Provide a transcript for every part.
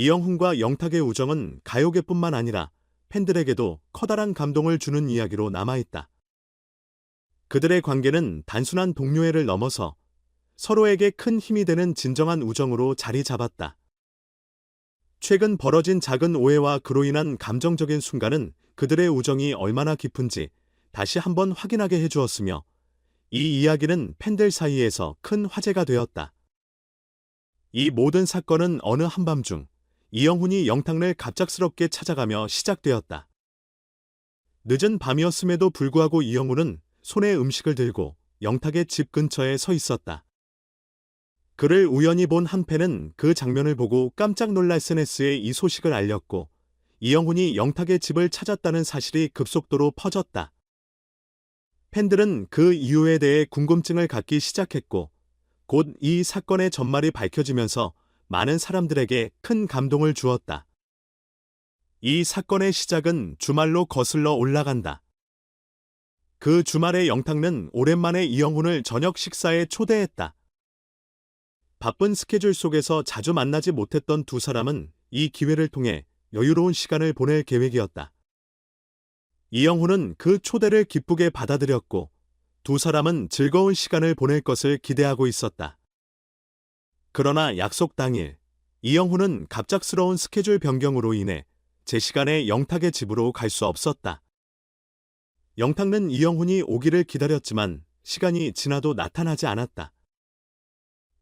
이영훈과 영탁의 우정은 가요계뿐만 아니라 팬들에게도 커다란 감동을 주는 이야기로 남아있다. 그들의 관계는 단순한 동료애를 넘어서 서로에게 큰 힘이 되는 진정한 우정으로 자리 잡았다. 최근 벌어진 작은 오해와 그로 인한 감정적인 순간은 그들의 우정이 얼마나 깊은지 다시 한번 확인하게 해주었으며 이 이야기는 팬들 사이에서 큰 화제가 되었다. 이 모든 사건은 어느 한밤중 이영훈이 영탁을 갑작스럽게 찾아가며 시작되었다. 늦은 밤이었음에도 불구하고 이영훈은 손에 음식을 들고 영탁의 집 근처에 서 있었다. 그를 우연히 본한 팬은 그 장면을 보고 깜짝 놀라 SNS에 이 소식을 알렸고 이영훈이 영탁의 집을 찾았다는 사실이 급속도로 퍼졌다. 팬들은 그 이유에 대해 궁금증을 갖기 시작했고 곧 이 사건의 전말이 밝혀지면서 많은 사람들에게 큰 감동을 주었다. 이 사건의 시작은 주말로 거슬러 올라간다. 그 주말에 영탁는 오랜만에 이영훈을 저녁 식사에 초대했다. 바쁜 스케줄 속에서 자주 만나지 못했던 두 사람은 이 기회를 통해 여유로운 시간을 보낼 계획이었다. 이영훈은 그 초대를 기쁘게 받아들였고 두 사람은 즐거운 시간을 보낼 것을 기대하고 있었다. 그러나 약속 당일 이영훈은 갑작스러운 스케줄 변경으로 인해 제 시간에 영탁의 집으로 갈 수 없었다. 영탁은 이영훈이 오기를 기다렸지만 시간이 지나도 나타나지 않았다.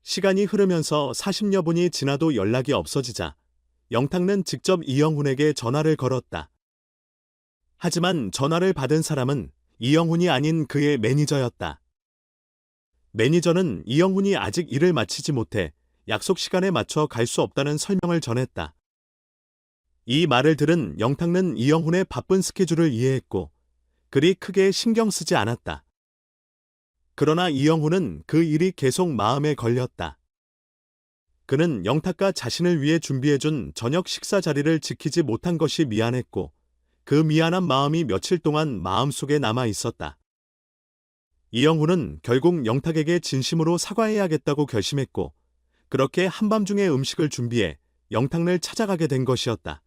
시간이 흐르면서 40여 분이 지나도 연락이 없어지자 영탁은 직접 이영훈에게 전화를 걸었다. 하지만 전화를 받은 사람은 이영훈이 아닌 그의 매니저였다. 매니저는 이영훈이 아직 일을 마치지 못해 약속 시간에 맞춰 갈 수 없다는 설명을 전했다. 이 말을 들은 영탁은 이영훈의 바쁜 스케줄을 이해했고 그리 크게 신경 쓰지 않았다. 그러나 이영훈은 그 일이 계속 마음에 걸렸다. 그는 영탁과 자신을 위해 준비해준 저녁 식사 자리를 지키지 못한 것이 미안했고 그 미안한 마음이 며칠 동안 마음속에 남아 있었다. 이영훈은 결국 영탁에게 진심으로 사과해야겠다고 결심했고 그렇게 한밤중에 음식을 준비해 영탁을 찾아가게 된 것이었다.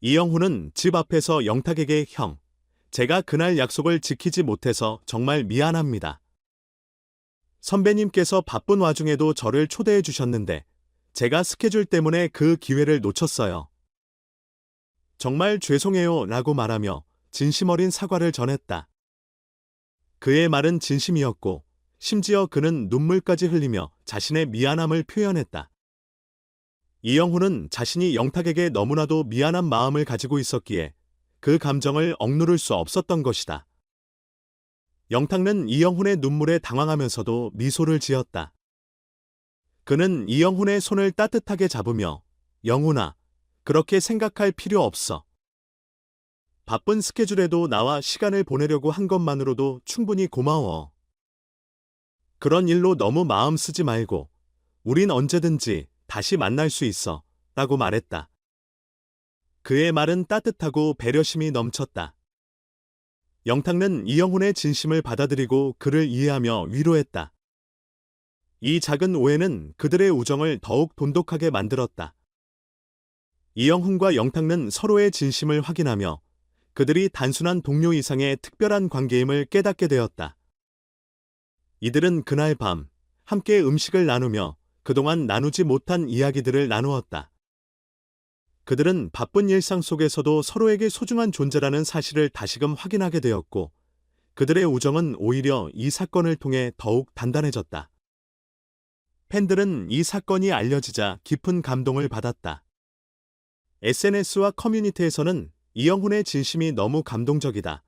이영훈은 집 앞에서 영탁에게 형, 제가 그날 약속을 지키지 못해서 정말 미안합니다. 선배님께서 바쁜 와중에도 저를 초대해 주셨는데 제가 스케줄 때문에 그 기회를 놓쳤어요. 정말 죄송해요 라고 말하며 진심 어린 사과를 전했다. 그의 말은 진심이었고 심지어 그는 눈물까지 흘리며 자신의 미안함을 표현했다. 이영훈은 자신이 영탁에게 너무나도 미안한 마음을 가지고 있었기에 그 감정을 억누를 수 없었던 것이다. 영탁은 이영훈의 눈물에 당황하면서도 미소를 지었다. 그는 이영훈의 손을 따뜻하게 잡으며 영훈아, 그렇게 생각할 필요 없어. 바쁜 스케줄에도 나와 시간을 보내려고 한 것만으로도 충분히 고마워. 그런 일로 너무 마음 쓰지 말고 우린 언제든지 다시 만날 수 있어 라고 말했다. 그의 말은 따뜻하고 배려심이 넘쳤다. 영탁은 이영훈의 진심을 받아들이고 그를 이해하며 위로했다. 이 작은 오해는 그들의 우정을 더욱 돈독하게 만들었다. 이영훈과 영탁은 서로의 진심을 확인하며 그들이 단순한 동료 이상의 특별한 관계임을 깨닫게 되었다. 이들은 그날 밤 함께 음식을 나누며 그동안 나누지 못한 이야기들을 나누었다. 그들은 바쁜 일상 속에서도 서로에게 소중한 존재라는 사실을 다시금 확인하게 되었고 그들의 우정은 오히려 이 사건을 통해 더욱 단단해졌다. 팬들은 이 사건이 알려지자 깊은 감동을 받았다. SNS와 커뮤니티에서는 이영훈의 진심이 너무 감동적이다.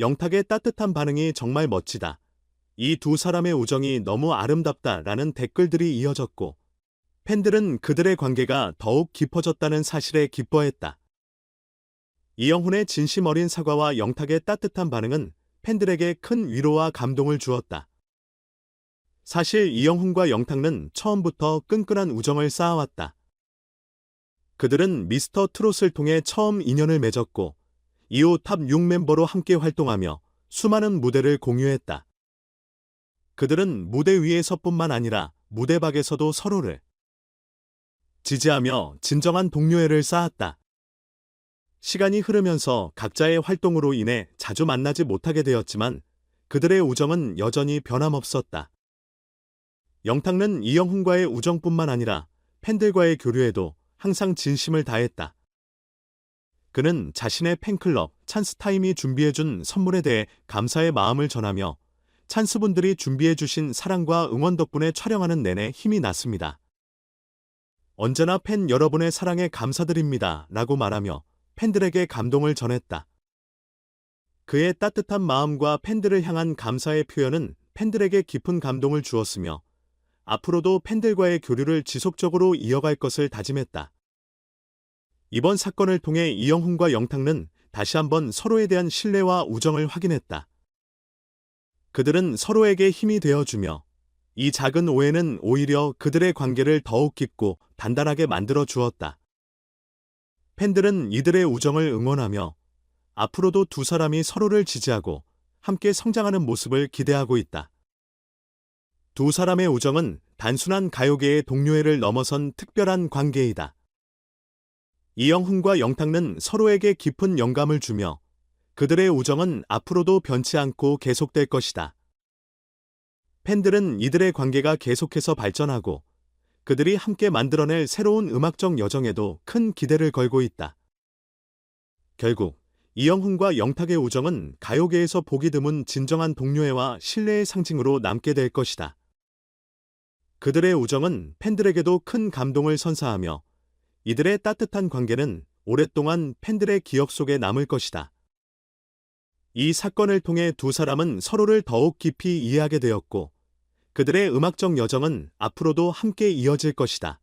영탁의 따뜻한 반응이 정말 멋지다. 이 두 사람의 우정이 너무 아름답다. 라는 댓글들이 이어졌고, 팬들은 그들의 관계가 더욱 깊어졌다는 사실에 기뻐했다. 이영훈의 진심 어린 사과와 영탁의 따뜻한 반응은 팬들에게 큰 위로와 감동을 주었다. 사실 이영훈과 영탁은 처음부터 끈끈한 우정을 쌓아왔다. 그들은 미스터 트롯을 통해 처음 인연을 맺었고 이후 탑 6 멤버로 함께 활동하며 수많은 무대를 공유했다. 그들은 무대 위에서뿐만 아니라 무대 밖에서도 서로를 지지하며 진정한 동료애를 쌓았다. 시간이 흐르면서 각자의 활동으로 인해 자주 만나지 못하게 되었지만 그들의 우정은 여전히 변함없었다. 영탁은 이영훈과의 우정뿐만 아니라 팬들과의 교류에도 항상 진심을 다했다. 그는 자신의 팬클럽 찬스타임이 준비해준 선물에 대해 감사의 마음을 전하며 찬스분들이 준비해주신 사랑과 응원 덕분에 촬영하는 내내 힘이 났습니다. 언제나 팬 여러분의 사랑에 감사드립니다. 라고 말하며 팬들에게 감동을 전했다. 그의 따뜻한 마음과 팬들을 향한 감사의 표현은 팬들에게 깊은 감동을 주었으며 앞으로도 팬들과의 교류를 지속적으로 이어갈 것을 다짐했다. 이번 사건을 통해 이영훈과 영탁은 다시 한번 서로에 대한 신뢰와 우정을 확인했다. 그들은 서로에게 힘이 되어주며 이 작은 오해는 오히려 그들의 관계를 더욱 깊고 단단하게 만들어 주었다. 팬들은 이들의 우정을 응원하며 앞으로도 두 사람이 서로를 지지하고 함께 성장하는 모습을 기대하고 있다. 두 사람의 우정은 단순한 가요계의 동료애를 넘어선 특별한 관계이다. 이영훈과 영탁은 서로에게 깊은 영감을 주며 그들의 우정은 앞으로도 변치 않고 계속될 것이다. 팬들은 이들의 관계가 계속해서 발전하고 그들이 함께 만들어낼 새로운 음악적 여정에도 큰 기대를 걸고 있다. 결국 이영훈과 영탁의 우정은 가요계에서 보기 드문 진정한 동료애와 신뢰의 상징으로 남게 될 것이다. 그들의 우정은 팬들에게도 큰 감동을 선사하며 이들의 따뜻한 관계는 오랫동안 팬들의 기억 속에 남을 것이다. 이 사건을 통해 두 사람은 서로를 더욱 깊이 이해하게 되었고 그들의 음악적 여정은 앞으로도 함께 이어질 것이다.